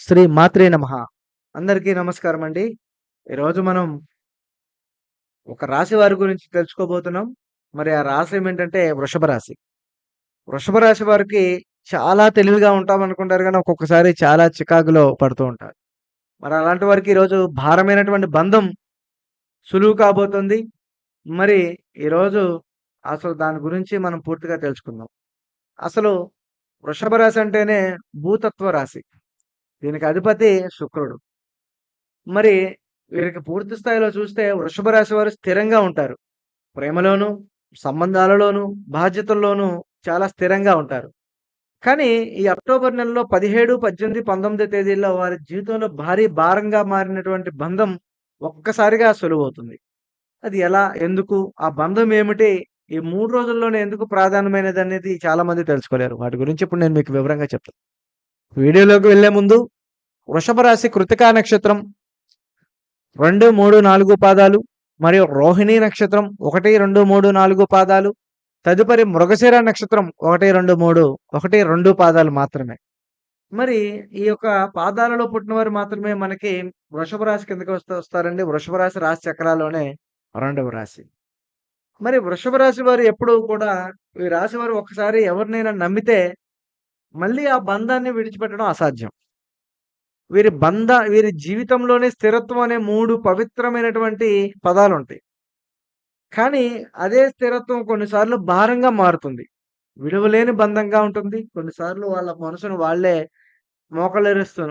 శ్రీ మాత్రే నమ. అందరికీ నమస్కారం అండి ఈరోజు మనం ఒక రాశి వారి గురించి తెలుసుకోబోతున్నాం. మరి ఆ రాశి ఏమిటంటే వృషభ రాశి. వృషభ రాశి వారికి చాలా తెలివిగా ఉంటాం అనుకుంటారు కానీ ఒక్కొక్కసారి చాలా చికాకులో పడుతూ ఉంటారు. మరి అలాంటి వారికి ఈరోజు భారమైనటువంటి బంధం సులువు కాబోతుంది. మరి ఈరోజు అసలు దాని గురించి మనం పూర్తిగా తెలుసుకుందాం. అసలు వృషభ రాశి అంటేనే భూతత్వ రాశి. దీనికి అధిపతి శుక్రుడు. మరి వీరికి పూర్తి స్థాయిలో చూస్తే వృషభ రాశి వారు స్థిరంగా ఉంటారు. ప్రేమలోను సంబంధాలలోను బాధ్యతల్లోనూ చాలా స్థిరంగా ఉంటారు. కానీ ఈ అక్టోబర్ నెలలో పదిహేడు పద్దెనిమిది పంతొమ్మిది తేదీల్లో వారి జీవితంలో భారీ భారంగా మారినటువంటి బంధం ఒక్కసారిగా సులువవుతుంది. అది ఎలా ఎందుకు ఆ బంధం ఏమిటి ఈ మూడు రోజుల్లోనే ఎందుకు ప్రాధాన్యమైనది అనేది చాలా మంది తెలుసుకోలేరు. వాటి గురించి ఇప్పుడు నేను మీకు వివరంగా చెప్తాను. వీడియోలోకి వెళ్ళే ముందు వృషభ రాశి కృతికా నక్షత్రం రెండు మూడు నాలుగు పాదాలు మరియు రోహిణి నక్షత్రం ఒకటి రెండు మూడు నాలుగు పాదాలు తదుపరి మృగశిర నక్షత్రం ఒకటి రెండు మూడు ఒకటి రెండు పాదాలు మాత్రమే. మరి ఈ యొక్క పాదాలలో పుట్టినవారు మాత్రమే మనకి వృషభ రాశి కిందకి వస్తూ వస్తారండి. వృషభ రాశి రాశి చక్రాల్లోనే రెండవ రాశి. మరి వృషభ రాశి వారు ఎప్పుడు కూడా ఈ రాశి వారు ఒకసారి ఎవరినైనా నమ్మితే మళ్ళీ ఆ బంధాన్ని విడిచిపెట్టడం అసాధ్యం. వీరి బంధ వీరి జీవితంలోనే స్థిరత్వం అనే మూడు పవిత్రమైనటువంటి పదాలు ఉంటాయి కానీ అదే స్థిరత్వం కొన్నిసార్లు భారంగా మారుతుంది. విడువలేని బంధంగా ఉంటుంది. కొన్నిసార్లు వాళ్ళ మనసును వాళ్ళే మోకలేరుస్తు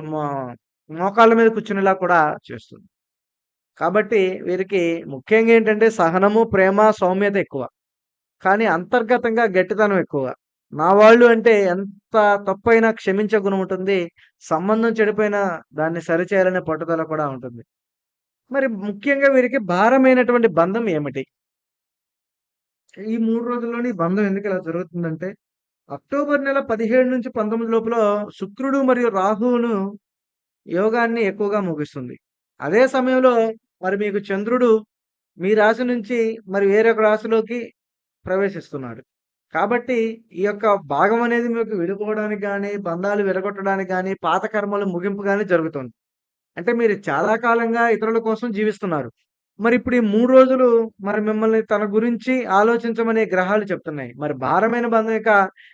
మోకాళ్ళ మీద కూర్చునేలా కూడా చేస్తుంది. కాబట్టి వీరికి ముఖ్యంగా ఏంటంటే సహనము ప్రేమ సౌమ్యత ఎక్కువ. కానీ అంతర్గతంగా గట్టితనం ఎక్కువ. నా వాళ్ళు అంటే ఎంత తప్పైనా క్షమించే గుణం ఉంటుంది సంబంధం చెడిపోయినా దాన్ని సరిచేయాలనే పట్టుదల కూడా ఉంటుంది. మరి ముఖ్యంగా వీరికి భారమైనటువంటి బంధం ఏమిటి? ఈ మూడు రోజుల్లోని బంధం ఎందుకు ఇలా జరుగుతుందంటే అక్టోబర్ నెల పదిహేడు నుంచి పంతొమ్మిది లోపల శుక్రుడు మరియు రాహువును యోగాన్ని ఎక్కువగా ముగిస్తుంది. అదే సమయంలో మరి మీకు చంద్రుడు మీ రాశి నుంచి మరి వేరొక రాశిలోకి ప్రవేశిస్తున్నాడు. కాబట్టి ఈ యొక్క భాగం అనేది మీకు విడిపోవడానికి కానీ బంధాలు విడగొట్టడానికి కానీ పాత కర్మలు ముగింపు కానీ జరుగుతుంది. అంటే మీరు చాలా కాలంగా ఇతరుల కోసం జీవిస్తున్నారు. మరి ఇప్పుడు ఈ మూడు రోజులు మరి మిమ్మల్ని తన గురించి ఆలోచించమనే గ్రహాలు చెప్తున్నాయి. మరి భారమైన బంధం ఇక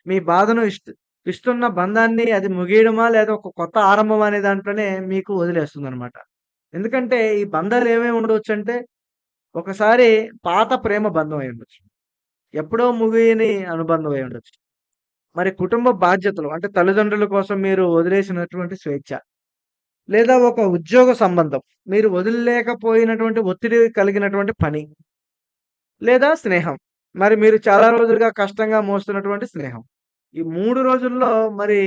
మీ బాధను ఇష్ట ఇస్తున్న బంధాన్ని అది ముగియడమా లేదా ఒక కొత్త ఆరంభం అనే దాంట్లోనే మీకు వదిలేస్తుంది అనమాట ఎందుకంటే ఈ బంధాలు ఏమేమి ఉండవచ్చు అంటే ఒకసారి పాత ప్రేమ బంధం అయి ఉండొచ్చు. ఎప్పుడో ముగియని అనుబంధం అయి ఉండొచ్చు. మరి కుటుంబ బాధ్యతలు అంటే తల్లిదండ్రుల కోసం మీరు వదిలేసినటువంటి స్వేచ్ఛ లేదా ఒక ఉద్యోగ సంబంధం మీరు వదిలేకపోయినటువంటి ఒత్తిడి కలిగినటువంటి పని లేదా స్నేహం. మరి మీరు చాలా రోజులుగా కష్టంగా మోస్తున్నటువంటి స్నేహం. ఈ మూడు రోజుల్లో మరి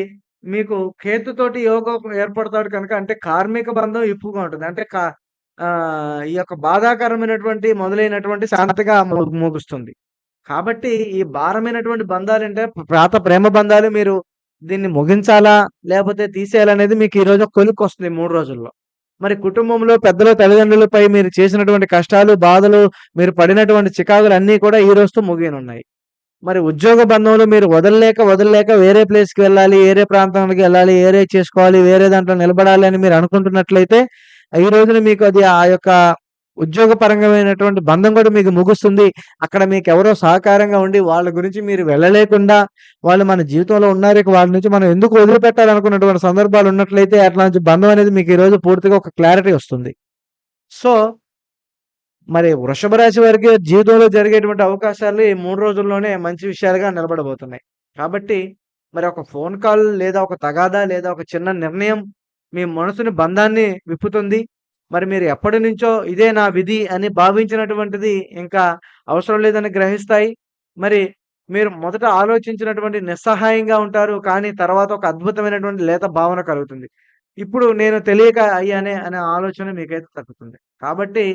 మీకు కేతుతోటి యోగం ఏర్పడతాడు కనుక అంటే కార్మిక బంధం ఎక్కువగా ఉంటుంది. అంటే కా ఈ యొక్క బాధాకరమైనటువంటి మొదలైనటువంటి శాంతగా ముగుస్తుంది. కాబట్టి ఈ భారమైనటువంటి బంధాలు అంటే పాత ప్రేమ బంధాలు మీరు దీన్ని ముగించాలా లేకపోతే తీసేయాలనేది మీకు ఈరోజు కొలుకు వస్తుంది మూడు రోజుల్లో. మరి కుటుంబంలో పెద్దల తల్లిదండ్రులపై మీరు చేసినటువంటి కష్టాలు బాధలు మీరు పడినటువంటి చికాకులు అన్నీ కూడా ఈ రోజుతో ముగియనున్నాయి. మరి ఉద్యోగ బంధంలో మీరు వదలలేక వదలలేక వేరే ప్లేస్కి వెళ్ళాలి వేరే ప్రాంతానికి వెళ్ళాలి వేరే చేసుకోవాలి వేరే దాంట్లో నిలబడాలి అని మీరు అనుకుంటున్నట్లయితే ఈ రోజున మీకు అది ఆ యొక్క ఉద్యోగపరంగమైనటువంటి బంధం కూడా మీకు ముగుస్తుంది. అక్కడ మీకు ఎవరో సహకారంగా ఉండి వాళ్ళ గురించి మీరు వెళ్ళలేకుండా వాళ్ళు మన జీవితంలో ఉన్నారు. వాళ్ళ నుంచి మనం ఎందుకు వదిలిపెట్టాలనుకున్నటువంటి సందర్భాలు ఉన్నట్లయితే అట్లాంటి బంధం అనేది మీకు ఈరోజు పూర్తిగా ఒక క్లారిటీ వస్తుంది. సో మరి వృషభ రాశి వారికి జీవితంలో జరిగేటువంటి అవకాశాలు ఈ మూడు రోజుల్లోనే మంచి విషయాలుగా నిలబడబోతున్నాయి. కాబట్టి మరి ఒక ఫోన్ కాల్ లేదా ఒక తగాదా లేదా ఒక చిన్న నిర్ణయం మీ మనసుని బంధాన్ని విప్పుతుంది. మరి మీరు ఎప్పటి నుంచో ఇదే నా విధి అని భావించినటువంటిది ఇంకా అవసరం లేదని గ్రహిస్తాయి. మరి మీరు మొదట ఆలోచించినటువంటి నిస్సహాయంగా ఉంటారు కానీ తర్వాత ఒక అద్భుతమైనటువంటి లేత భావన కలుగుతుంది. ఇప్పుడు నేను తెలియక అయ్యానే అనే ఆలోచన మీకైతే తగ్గుతుంది. కాబట్టి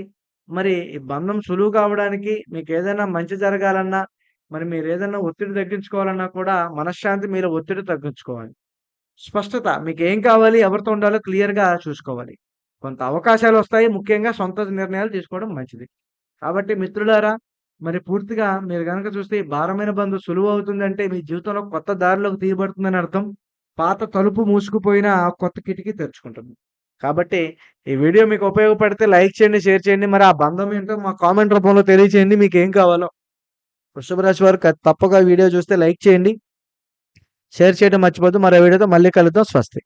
మరి ఈ బంధం సులువు కావడానికి మీకు ఏదైనా మంచి జరగాలన్నా మరి మీరు ఏదైనా ఒత్తిడి తగ్గించుకోవాలన్నా కూడా మనశ్శాంతి మీరు ఒత్తిడి తగ్గించుకోవాలి. స్పష్టత మీకు ఏం కావాలి ఎవరితో ఉండాలో క్లియర్గా చూసుకోవాలి. కొంత అవకాశాలు వస్తాయి ముఖ్యంగా సొంత నిర్ణయాలు తీసుకోవడం మంచిది కాబట్టి మిత్రులారా మరి పూర్తిగా మీరు కనుక చూస్తే భారమైన బంధు సులువు అవుతుందంటే మీ జీవితంలో కొత్త దారిలోకి తీయబడుతుందని అర్థం పాత తలుపు మూసుకుపోయినా కొత్త కిటికీ తెరుచుకుంటుంది. కాబట్టి ఈ వీడియో మీకు ఉపయోగపడితే లైక్ చేయండి, షేర్ చేయండి. మరి ఆ బంధం ఏంటో మా కామెంట్ రూపంలో తెలియచేయండి. మీకు ఏం కావాలో. వృషభ రాశి వారు తప్పగా వీడియో చూస్తే లైక్ చేయండి. షేర్ చేయడం మర్చిపోద్దు మరో వీడియోతో మళ్ళీ కలుద్దాం. స్వస్తి.